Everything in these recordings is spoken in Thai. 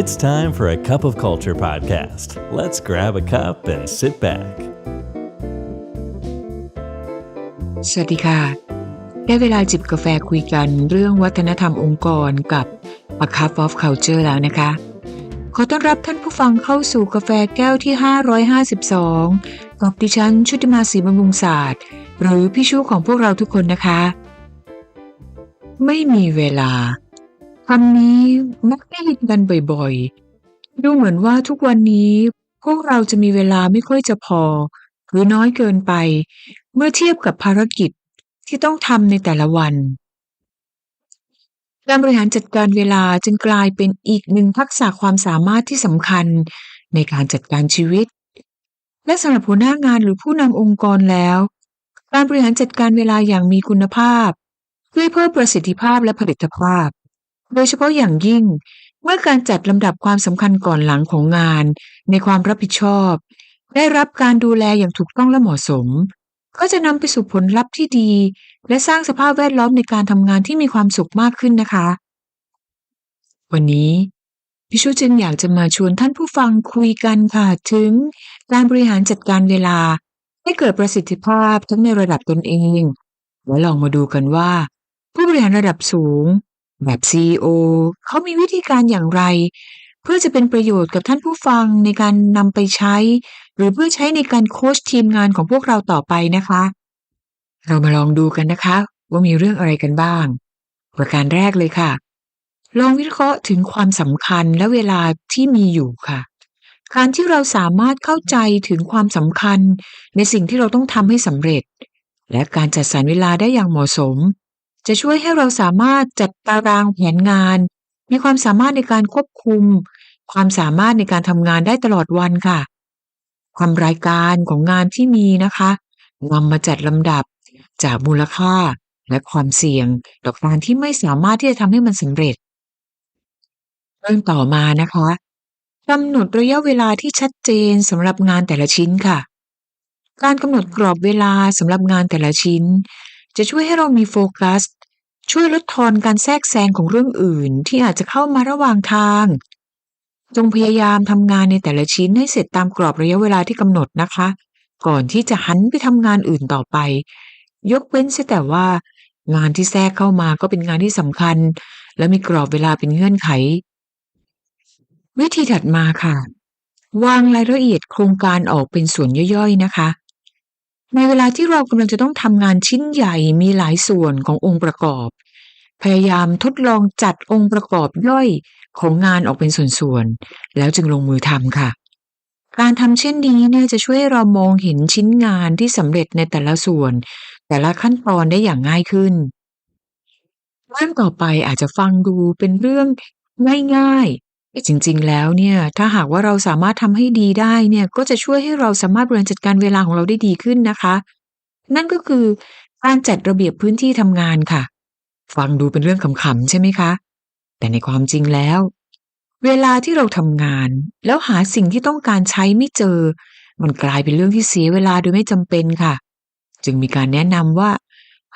It's time for a cup of culture podcast. Let's grab a cup and sit back. สวัสดีค่ะ ได้เวลาจิบกาแฟคุยกันเรื่องวัฒนธรรมองค์กรกับ A Cup of Culture แล้วนะคะ ขอต้อนรับท่านผู้ฟังเข้าสู่กาแฟแก้วที่ 552 กับดิฉันชุติมาศรีบำรุงศาสตร์ หรือพี่ชูของพวกเราทุกคนนะคะ ไม่มีเวลาำนี้มักได้ยินกันบ่อยๆ ดูเหมือนว่าทุกวันนี้ พวกเราจะมีเวลาไม่ค่อยจะพอ หรือน้อยเกินไป เมื่อเทียบกับภารกิจที่ต้องทำในแต่ละวัน การบริหารจัดการเวลาจึงกลายเป็นอีกหนึ่งทักษะความสามารถที่สำคัญในการจัดการชีวิต และสำหรับหัวหน้างานหรือผู้นำองค์กรแล้ว การบริหารจัดการเวลาอย่างมีคุณภาพ เพื่อเพิ่มประสิทธิภาพและผลิตภาพ โดยเฉพาะอย่างยิ่ง เมื่อการจัดลำดับความสำคัญก่อนหลังของงาน ในความรับผิดชอบ ได้รับการดูแลอย่างถูกต้องและเหมาะสม ก็จะนำไปสู่ผลลัพธ์ที่ดี และสร้างสภาพแวดล้อมในการทำงานที่มีความสุขมากขึ้นนะคะ วันนี้พี่ชูจึงอยากจะมาชวนท่านผู้ฟังคุยกันค่ะถึง การบริหารจัดการเวลา ให้เกิดประสิทธิภาพทั้งในระดับตนเอง และลองมาดูกันว่า ผู้บริหารระดับสูง แบบ CEO เขามีวิธีการอย่างไร เพื่อจะเป็นประโยชน์กับท่านผู้ฟังในการนำไปใช้ หรือเพื่อใช้ในการโค้ชทีมงานของพวกเราต่อไปนะคะ เรามาลองดูกันนะคะ ว่ามีเรื่องอะไรกันบ้าง ประการแรกเลยค่ะ ลองวิเคราะห์ถึงความสำคัญและเวลาที่มีอยู่ค่ะการที่เราสามารถเข้าใจถึงความสำคัญในสิ่งที่เราต้องทำให้สำเร็จ และการจัดสรรเวลาได้อย่างเหมาะสม จะช่วยให้เราสามารถจัดตารางแผนงาน มีความสามารถในการควบคุม ความสามารถในการทำงานได้ตลอดวันค่ะทำรายการของงานที่มีนะคะนำมาจัดลำดับจากมูลค่าและความเสี่ยงต่อการที่ไม่สามารถที่จะทำให้มันสำเร็จ เรื่องต่อมานะคะกำหนดระยะเวลาที่ชัดเจนสำหรับงานแต่ละชิ้นค่ะ การกำหนดกรอบเวลาสำหรับงานแต่ละชิ้น จะช่วยให้เรามีโฟกัส ช่วยลดทอนการแทรกแซงของเรื่องอื่นที่อาจจะเข้ามาระหว่างทาง จงพยายามทำงานในแต่ละชิ้นให้เสร็จตามกรอบระยะเวลาที่กำหนดนะคะ ก่อนที่จะหันไปทำงานอื่นต่อไป ยกเว้นแต่ว่า งานที่แทรกเข้ามาก็เป็นงานที่สำคัญ และมีกรอบเวลาเป็นเงื่อนไข วิธีถัดมาค่ะ วางรายละเอียดโครงการออกเป็นส่วนย่อยๆนะคะ ในเวลาที่เรากำลังจะต้องทำงานชิ้นใหญ่มีหลายส่วนขององค์ประกอบ พยายามทดลองจัดองค์ประกอบย่อยของงานออกเป็นส่วนๆ แล้วจึงลงมือทำค่ะ การทำเช่นนี้เนี่ยจะช่วยเรามองเห็นชิ้นงานที่สำเร็จในแต่ละส่วน แต่ละขั้นตอนได้อย่างง่ายขึ้นเรื่องต่อไปอาจจะฟังดูเป็นเรื่องง่าย จริง ๆ แล้วเนี่ย ถ้าหากว่าเราสามารถทำให้ดีได้เนี่ย ก็จะช่วยให้เราสามารถบริหารจัดการเวลาของเราได้ดีขึ้นนะคะ นั่นก็คือการจัดระเบียบพื้นที่ทำงานค่ะ ฟังดูเป็นเรื่องขำๆใช่ไหมคะ แต่ในความจริงแล้ว เวลาที่เราทำงาน แล้วหาสิ่งที่ต้องการใช้ไม่เจอ มันกลายเป็นเรื่องที่เสียเวลาโดยไม่จำเป็นค่ะ จึงมีการแนะนำว่า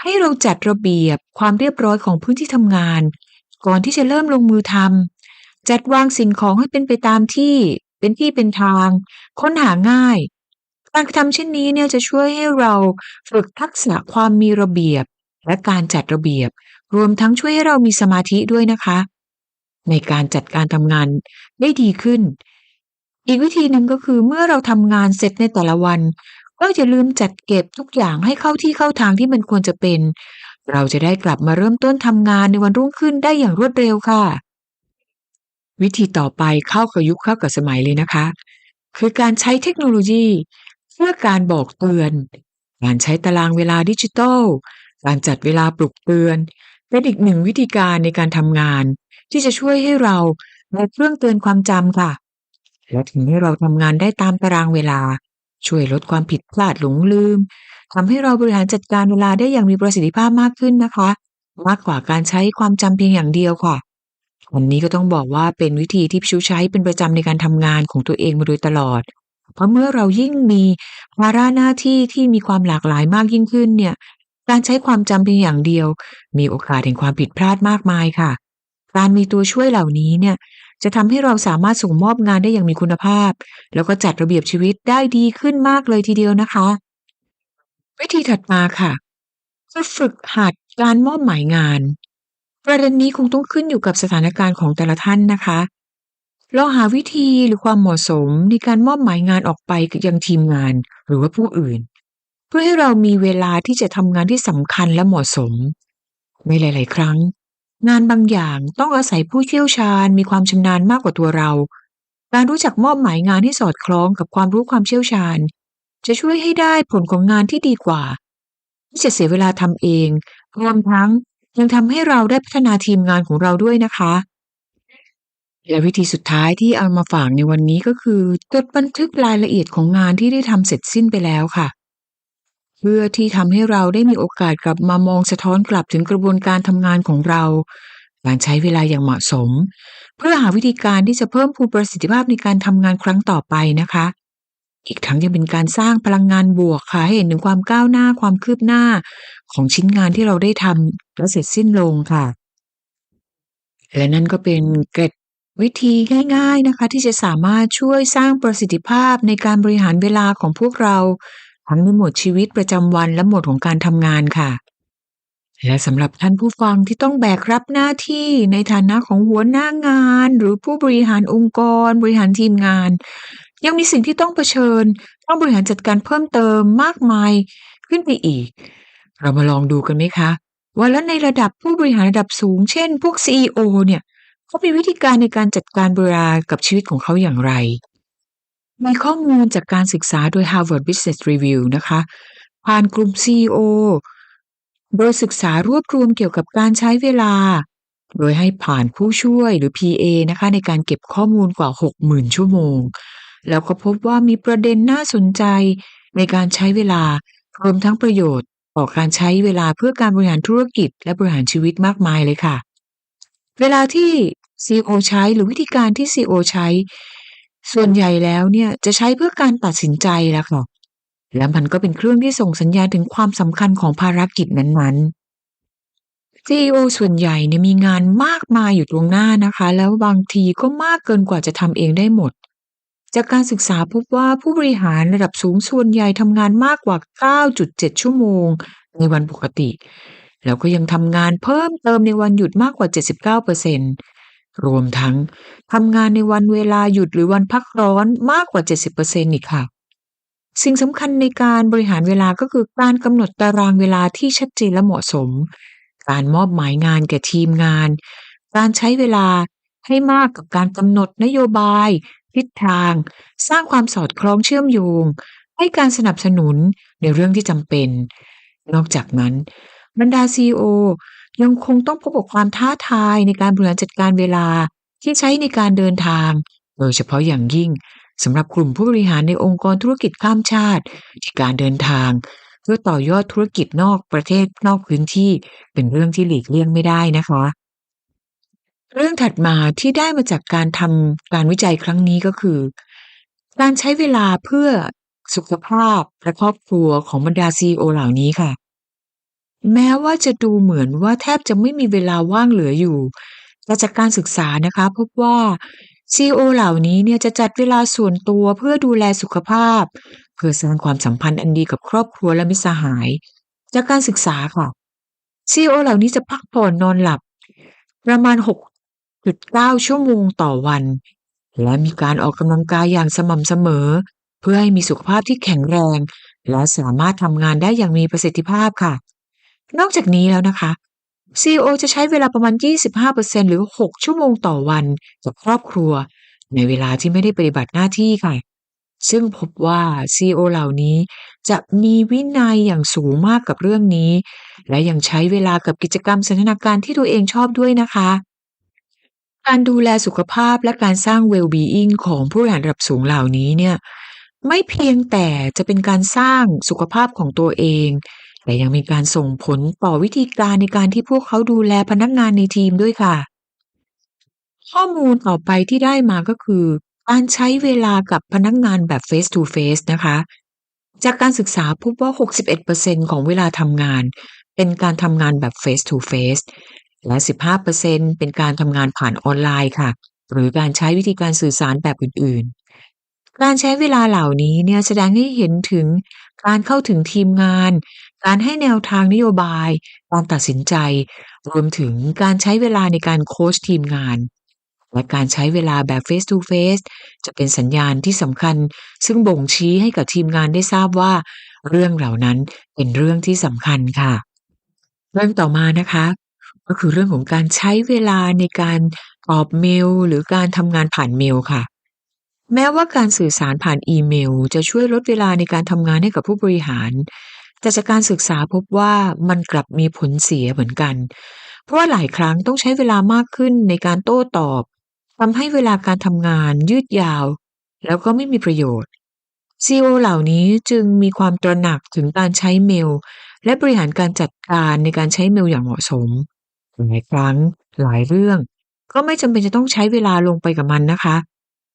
ให้เราจัดระเบียบความเรียบร้อยของพื้นที่ทำงาน ก่อนที่จะเริ่มลงมือทำ จัดวางสิ่งของให้เป็นไปตามที่ เป็นที่เป็นทาง ค้นหาง่าย การกระทำเช่นนี้เนี่ยจะช่วยให้เราฝึกทักษะความมีระเบียบ และการจัดระเบียบ รวมทั้งช่วยให้เรามีสมาธิด้วยนะคะ ในการจัดการทำงานได้ดีขึ้น อีกวิธีหนึ่งก็คือเมื่อเราทำงานเสร็จในแต่ละวัน ก็อย่าลืมจัดเก็บทุกอย่างให้เข้าที่เข้าทางที่มันควรจะเป็น เราจะได้กลับมาเริ่มต้นทำงานในวันรุ่งขึ้นได้อย่างรวดเร็วค่ะ วิธีต่อไปเข้ากับยุคเข้ากับสมัยเลยนะคะ คือการใช้เทคโนโลยี เพื่อการบอกเตือน การใช้ตารางเวลาดิจิทัล การจัดเวลาปลุกเตือน เป็นอีกหนึ่งวิธีการในการทำงาน ที่จะช่วยให้เรามีเครื่องเตือนความจำค่ะ และถึงให้เราทำงานได้ตามตารางเวลา ช่วยลดความผิดพลาดหลงลืมทำให้เราบริหารจัดการเวลาได้อย่างมีประสิทธิภาพมากขึ้นนะคะ มากกว่าการใช้ความจำเพียงอย่างเดียวค่ะ วันนี้ก็ต้องบอกว่าเป็นวิธีที่พี่ชูใช้เป็นประจำในการทำงานของตัวเองมาโดยตลอด เพราะเมื่อเรายิ่งมีภาระหน้าที่ที่มีความหลากหลายมากยิ่งขึ้นเนี่ย การใช้ความจำเพียงอย่างเดียว มีโอกาสแห่งความผิดพลาดมากมายค่ะ การมีตัวช่วยเหล่านี้เนี่ย จะทำให้เราสามารถส่งมอบงานได้อย่างมีคุณภาพ แล้วก็จัดระเบียบชีวิตได้ดีขึ้นมากเลยทีเดียวนะคะ วิธีถัดมาค่ะคือฝึกหัดการมอบหมายงาน ประเด็นนี้คงต้องขึ้นอยู่กับสถานการณ์ของแต่ละท่านนะคะลองหาวิธีหรือความเหมาะสมในการมอบหมายงานออกไปยังทีมงาน หรือว่าผู้อื่น เพื่อให้เรามีเวลาที่จะทำงานที่สำคัญและเหมาะสม ในหลาย ๆ ครั้ง งานบางอย่างต้องอาศัยผู้เชี่ยวชาญ มีความชำนาญมากกว่าตัวเรา การรู้จักมอบหมายงานที่สอดคล้องกับความรู้ความเชี่ยวชาญ จะช่วยให้ได้ผลของงานที่ดีกว่า ที่จะเสียเวลาทำเองรวมทั้ง ยังทำให้เราได้พัฒนาทีมงานของเราด้วยนะคะ และวิธีสุดท้ายที่เอามาฝากในวันนี้ก็คือจดบันทึกรายละเอียดของงานที่ได้ทำเสร็จสิ้นไปแล้วค่ะ เพื่อที่ทำให้เราได้มีโอกาสกลับมามองสะท้อนกลับถึงกระบวนการทำงานของเรา การใช้เวลาอย่างเหมาะสม เพื่อหาวิธีการที่จะเพิ่มพูนประสิทธิภาพในการทำงานครั้งต่อไปนะคะ อีกทั้งยังเป็นการสร้างพลังงานบวกค่ะให้เห็นถึงความก้าวหน้าความคืบหน้าของชิ้นงานที่เราได้ทำและเสร็จสิ้นลงค่ะ และนั่นก็เป็นเกร็ดวิธีง่ายๆนะคะ ที่จะสามารถช่วยสร้างประสิทธิภาพในการบริหารเวลาของพวกเรา ทั้งในหมวดชีวิตประจำวันและหมวดของการทำงานค่ะ และสำหรับท่านผู้ฟังที่ต้องแบกรับหน้าที่ในฐานะของหัวหน้างาน หรือผู้บริหารองค์กร บริหารทีมงาน ยังมีสิ่งที่ต้องเผชิญ ต้องบริหารจัดการเพิ่มเติมมากมายขึ้นไปอีก เรามาลองดูกันไหมคะ ว่าแล้วในระดับผู้บริหารระดับสูง เช่น พวก CEO เนี่ยเขามีวิธีการในการจัดการเวลากับชีวิตของเขาอย่างไร มีข้อมูลจากการศึกษาโดย Harvard Business Review นะคะ ผ่านกลุ่ม CEO โดยศึกษารวบรวมเกี่ยวกับการใช้เวลา โดยให้ผ่านผู้ช่วยหรือ PA นะคะในการเก็บข้อมูลกว่า 60,000 ชั่วโมง แล้วก็พบว่ามีประเด็นน่าสนใจในการใช้เวลารวมทั้งประโยชน์ต่อการใช้เวลาเพื่อการบริหารธุรกิจ และบริหารชีวิตมากมายเลยค่ะ เวลาที่ CEO ใช้หรือวิธีการที่ CEO ใช้ ส่วนใหญ่แล้วเนี่ยจะใช้เพื่อการตัดสินใจแล้วค่ะและมันก็เป็นเครื่องที่ส่งสัญญาณถึงความสำคัญของภารกิจนั้นๆ CEO ส่วนใหญ่เนี่ยมีงานมากมายอยู่ตรงหน้านะคะ แล้วบางทีก็มากเกินกว่าจะทำเองได้หมด จากการศึกษาพบว่าผู้บริหารระดับสูงส่วนใหญ่ทำงานมากกว่า 9.7 ชั่วโมง ในวันปกติ แล้วก็ยังทำงานเพิ่มเติมในวันหยุดมากกว่า 79%รวมทั้งทำงานในวันเวลาหยุดหรือวันพักร้อนมากกว่า 70%อีกค่ะ สิ่งสำคัญในการบริหารเวลาก็คือการกำหนดตารางเวลาที่ชัดเจนและเหมาะสม การมอบหมายงานแก่ทีมงาน การใช้เวลาให้มากกับการกำหนดนโยบาย ทิศทาง สร้างความสอดคล้องเชื่อมโยง ให้การสนับสนุนในเรื่องที่จำเป็น นอกจากนั้น บรรดา CEO ยังคงต้องพบกับความท้าทายในการบริหารจัดการเวลาที่ใช้ในการเดินทาง โดยเฉพาะอย่างยิ่งสำหรับกลุ่มผู้บริหารในองค์กรธุรกิจข้ามชาติ ที่การเดินทาง เพื่อต่อยอดธุรกิจนอกประเทศนอกพื้นที่เป็นเรื่องที่หลีกเลี่ยงไม่ได้นะคะ เรื่องถัดมาที่ได้มาจากการทำการวิจัยครั้งนี้ก็คือ การใช้เวลาเพื่อสุขภาพและครอบครัวของบรรดา CEO เหล่านี้ค่ะ แม้ว่าจะดูเหมือนว่าแทบจะไม่มีเวลาว่างเหลืออยู่แต่จากการศึกษานะคะ พบว่า CEO เหล่านี้เนี่ยจะจัดเวลาส่วนตัวเพื่อดูแลสุขภาพ เพื่อสร้างความสัมพันธ์อันดีกับครอบครัวและมิตรสหาย จากการศึกษาค่ะ CEO เหล่านี้จะพักผ่อนนอนหลับ ประมาณ 6.9ชั่วโมงต่อวัน และมีการออกกำลังกายอย่างสม่ำเสมอ เพื่อให้มีสุขภาพที่แข็งแรง และสามารถทำงานได้อย่างมีประสิทธิภาพค่ะ นอกจากนี้แล้วนะคะ CEO จะใช้เวลาประมาณ 25%หรือ 6 ชั่วโมงต่อวันกับครอบครัว ในเวลาที่ไม่ได้ปฏิบัติหน้าที่ค่ะ ซึ่งพบว่า CEO เหล่านี้จะมีวินัยอย่างสูงมากกับเรื่องนี้ และยังใช้เวลากับกิจกรรมสันทนาการที่ตัวเองชอบด้วยนะคะ การดูแลสุขภาพและการสร้าง well-being ของผู้บริหารระดับสูงเหล่านี้เนี่ยไม่เพียงแต่จะเป็นการสร้างสุขภาพของตัวเอง แต่ยังมีการส่งผลต่อวิธีการในการที่พวกเขาดูแลพนักงานในทีมด้วยค่ะ ข้อมูลต่อไปที่ได้มาก็คือ การใช้เวลากับพนักงานแบบ face to face นะคะ จากการศึกษาพบว่า 61%ของเวลาทำงาน เป็นการทำงานแบบ face to face และ 15%เป็นการทำงานผ่านออนไลน์ค่ะ หรือการใช้วิธีการสื่อสารแบบอื่นๆ การใช้เวลาเหล่านี้เนี่ยแสดงให้เห็นถึงการเข้าถึงทีมงาน การให้แนวทางนโยบาย การตัดสินใจ รวมถึงการใช้เวลาในการโค้ชทีมงาน และการใช้เวลาแบบ face to face จะเป็นสัญญาณที่สำคัญ ซึ่งบ่งชี้ให้กับทีมงานได้ทราบว่า เรื่องเหล่านั้นเป็นเรื่องที่สำคัญค่ะ เรื่องต่อมานะคะ ก็คือเรื่องของการใช้เวลาในการตอบเมล หรือการทำงานผ่านเมลค่ะ แม้ว่าการสื่อสารผ่านอีเมล จะช่วยลดเวลาในการทำงานให้กับผู้บริหาร แต่จากการศึกษาพบว่ามันกลับมีผลเสียเหมือนกัน เพราะว่าหลายครั้งต้องใช้เวลามากขึ้นในการโต้ตอบทำให้เวลาการทำงานยืดยาว แล้วก็ไม่มีประโยชน์ CEO เหล่านี้จึงมีความตระหนักถึงการใช้เมล และบริหารการจัดการในการใช้เมลอย่างเหมาะสม หลายครั้งหลายเรื่อง ก็ไม่จำเป็นจะต้องใช้เวลาลงไปกับมันนะคะ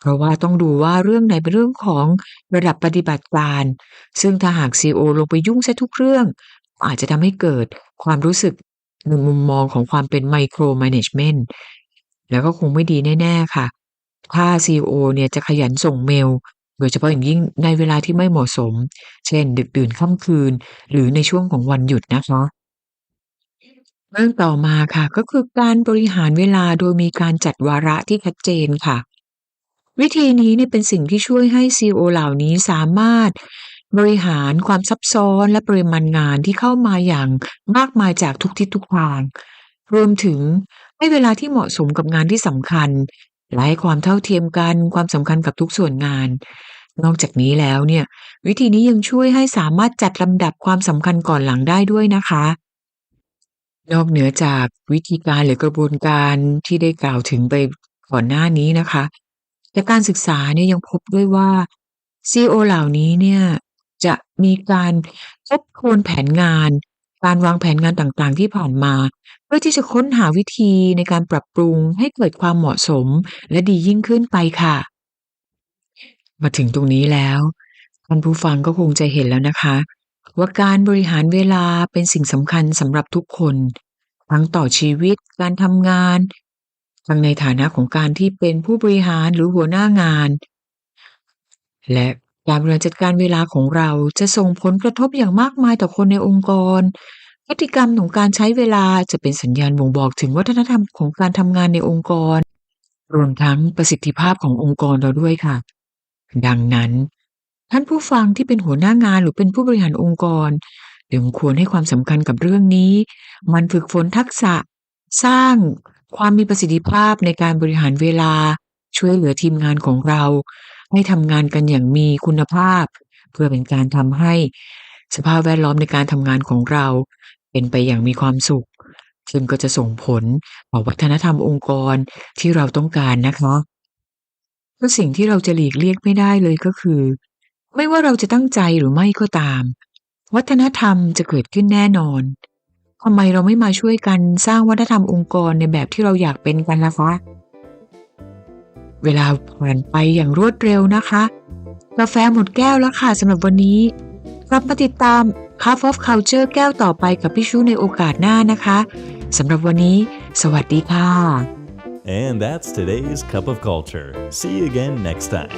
เพราะว่าต้องดูว่าเรื่องไหนเป็นเรื่องของระดับปฏิบัติการ ซึ่งถ้าหาก CEO ลงไปยุ่งเสียทุกเรื่อง อาจจะทำให้เกิดความรู้สึกในมุมมองของความเป็น micro management แล้วก็คงไม่ดีแน่ ๆ ค่ะ ถ้า CEO เนี่ยจะขยันส่งเมล โดยเฉพาะอย่างยิ่งในเวลาที่ไม่เหมาะสม เช่น ดึกดื่นค่ำคืน หรือในช่วงของวันหยุดนะคะ เรื่องต่อมาค่ะ ก็คือการบริหารเวลาโดยมีการจัดวาระที่ชัดเจนค่ะ วิธีนี้เนี่ยเป็นสิ่งที่ช่วยให้ CEO เหล่านี้สามารถบริหารความซับซ้อนและปริมาณงานที่เข้ามาอย่างมากมายจากทุกทิศทุกทาง รวมถึงให้เวลาที่เหมาะสมกับงานที่สำคัญและให้ความเท่าเทียมกันความสำคัญกับทุกส่วนงาน นอกจากนี้แล้วเนี่ย วิธีนี้ยังช่วยให้สามารถจัดลำดับความสำคัญก่อนหลังได้ด้วยนะคะ นอกเหนือจากวิธีการหรือกระบวนการที่ได้กล่าวถึงไปก่อนหน้านี้นะคะ แต่การศึกษาเนี่ยยังพบด้วยว่า CEO เหล่านี้เนี่ยจะมีการทบทวนแผนงาน การวางแผนงานต่างๆ ที่ผ่านมา เพื่อที่จะค้นหาวิธีในการปรับปรุงให้เกิดความเหมาะสมและดียิ่งขึ้นไปค่ะ มาถึงตรงนี้แล้วท่านผู้ฟังก็คงจะเห็นแล้วนะคะ ว่าการบริหารเวลาเป็นสิ่งสำคัญสำหรับทุกคน ทั้งต่อชีวิตการทำงาน ทั้งในฐานะของการที่เป็นผู้บริหารหรือหัวหน้างาน และการบริหารจัดการเวลาของเราจะส่งผลกระทบอย่างมากมายต่อคนในองค์กร พฤติกรรมของการใช้เวลาจะเป็นสัญญาณบ่งบอกถึงวัฒนธรรมของการทำงานในองค์กร รวมทั้งประสิทธิภาพขององค์กรเราด้วยค่ะ ดังนั้น ท่านผู้ฟังที่เป็นหัวหน้างานหรือเป็นผู้บริหารองค์กรจึงควรให้ความสำคัญกับเรื่องนี้ มันฝึกฝนทักษะ สร้างความมีประสิทธิภาพในการบริหารเวลา ช่วยเหลือทีมงานของเรา ให้ทำงานกันอย่างมีคุณภาพ เพื่อเป็นการทำให้สภาพแวดล้อมในการทำงานของเรา เป็นไปอย่างมีความสุขซึ่งก็จะส่งผลต่อวัฒนธรรมองค์กรที่เราต้องการนะคะและสิ่งที่เราจะหลีกเลี่ยงไม่ได้เลยก็คือ ไม่ว่าเราจะตั้งใจหรือไม่ก็ตาม วัฒนธรรมจะเกิดขึ้นแน่นอนทำไมเราไม่มาช่วยกันสร้างวัฒนธรรมองค์กรในแบบที่เราอยากเป็นกันล่ะคะเวลาผ่านไปอย่างรวดเร็วนะคะกาแฟหมดแก้วแล้วค่ะสำหรับวันนี้กลับมาติดตาม Cup of Culture แก้วต่อไปกับพี่ชูในโอกาสหน้านะคะสำหรับวันนี้ สวัสดีค่ะ And that's today's Cup of Culture. See you again next time.